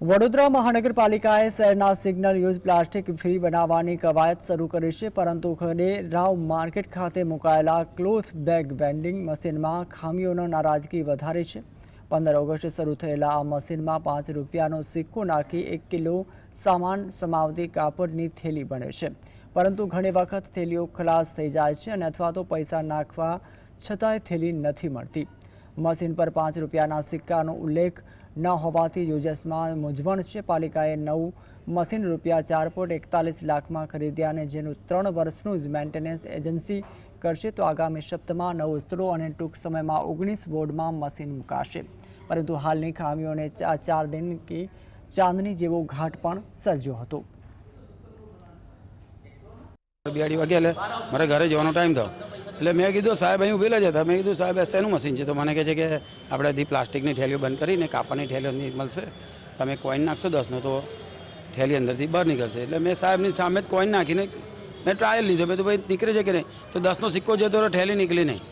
વડોદરા મહાનગરપાલિકાએ શહેરના signal use plastic free બનાવવાની કવાયત શરૂ કરી છે, પરંતુ ખડેરાવ માર્કેટ ખાતે મુકાયેલા ક્લોથ બેગ વેન્ડિંગ મશીનમાં ખામીઓનો નારાજગી વધારે છે. પંદર ઓગસ્ટે શરૂ થયેલા આ મશીનમાં પાંચ રૂપિયાનો સિક્કો નાખી એક કિલો સામાન સમાવતી કાપડની થેલી બને છે. પરંતુ ઘણી વખત થેલીઓ ખલાસ થઈ જાય છે અને અથવા તો પૈસા નાખવા છતાંય થેલી નથી મળતી. મશીન પર પાંચ રૂપિયાના સિક્કાનો ઉલ્લેખ ન હોવાથી યુઝર્સમાં મૂંઝવણ છે. પાલિકાએ નવું મશીન રૂપિયા ચાર પોઈન્ટ એકતાલીસ લાખમાં ખરીદ્યા અને જેનું ત્રણ વર્ષનું જ મેન્ટેનન્સ એજન્સી કરશે તો આગામી સપ્તાહમાં નવું સ્ત્રો અને ટૂંક સમયમાં ઓગણીસ વોર્ડમાં મશીન મુકાશે. પરંતુ હાલની ખામીઓને ચાર દિન કે ચાંદની જેવો ઘાટ પણ સર્જ્યો હતો. બિયાડી વાગે એટલે મારે ઘરે જવાનો ટાઈમ થયો. એટલે મેં કીધું, સાહેબ, અહીં ઉભેલા જ હતા મેં કીધું, સાહેબ શેનું મશીન છે. તો મને કહે છે કે, આપણે હજી પ્લાસ્ટિકની થેલીઓ બંધ કરીને કાપડની થેલીઓની મળશે. તમે કોઈન નાખશો દસનો તો થેલી અંદરથી બહાર નીકળશે. એટલે મેં સાહેબની સામે જ કોઈન નાખીને મેં ટ્રાયલ લીધો. મેં તો ભાઈ, નીકળે છે કે નહીં? તો દસનો સિક્કો જતો રહ્યો થેલી નીકળી નહીં.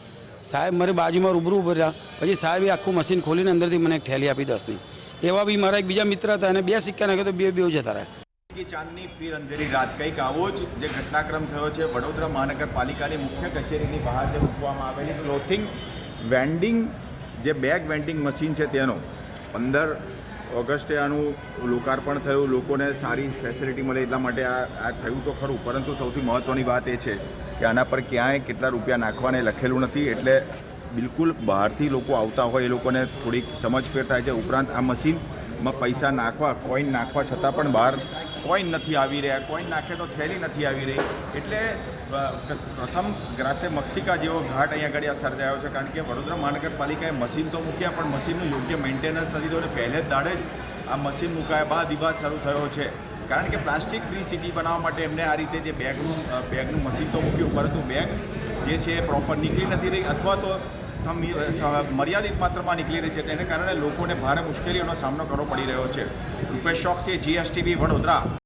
સાહેબ મારી બાજુમાં રૂબરૂ ઊભા રહ્યા. પછી સાહેબે આખું મશીન ખોલીને અંદરથી મને એક થેલી આપી દસની. એવા બી મારા એક બીજા મિત્ર હતા અને બે સિક્કા નાખ્યો, તો બે બે જતા રહ્યા. કે ચાંદની ફીર અંધેરી રાત. કંઈક આવો જ જે ઘટનાક્રમ થયો છે. વડોદરા મહાનગરપાલિકાની મુખ્ય કચેરીની બહાર જે મૂકવામાં આવેલી ક્લોથિંગ વેન્ડિંગ, જે બેગ વેન્ડિંગ મશીન છે તેનો પંદર ઓગસ્ટે આનું લોકાર્પણ થયું. લોકોને સારી ફેસિલિટી મળે એટલા માટે આ આ થયું તો ખરું. પરંતુ સૌથી મહત્ત્વની વાત એ છે કે આના પર ક્યાંય કેટલા રૂપિયા નાખવાને લખેલું નથી. એટલે બિલકુલ બહારથી લોકો આવતા હોય એ લોકોને થોડીક સમજફેર થાય છે. ઉપરાંત આ મશીનમાં પૈસા નાખવા, કોઈન નાખવા છતાં પણ બહાર કોઈન નથી આવી રહ્યા, કોઈન નાખે તો થેલી નથી આવી રહી. એટલે પ્રથમ ગ્રાસે મક્ષિકા જેવો ઘાટ અહીંયા આગળ સર્જાયો છે, કારણ કે વડોદરા મહાનગરપાલિકાએ મશીન તો મૂક્યા, પણ મશીનનું યોગ્ય મેન્ટેનન્સ નથી થયું અને પહેલે જ દાડે જ આ મશીન મુકાયા બાદ વિવાદ શરૂ થયો છે. કારણ કે પ્લાસ્ટિક ફ્રી સિટી બનાવવા માટે એમને આ રીતે જે બેગનું બેગનું મશીન તો મૂક્યું, પરંતુ બેગ જે છે એ પ્રોપર નીકળી નથી રહી, અથવા તો મર્યાદિત માત્રામાં નીકળી રહી છે તેને કારણે લોકોને ભારે મુશ્કેલીઓનો સામનો કરવો પડી રહ્યો છે. રૂપેશ ચોકસી જીએસટીબી વડોદરા.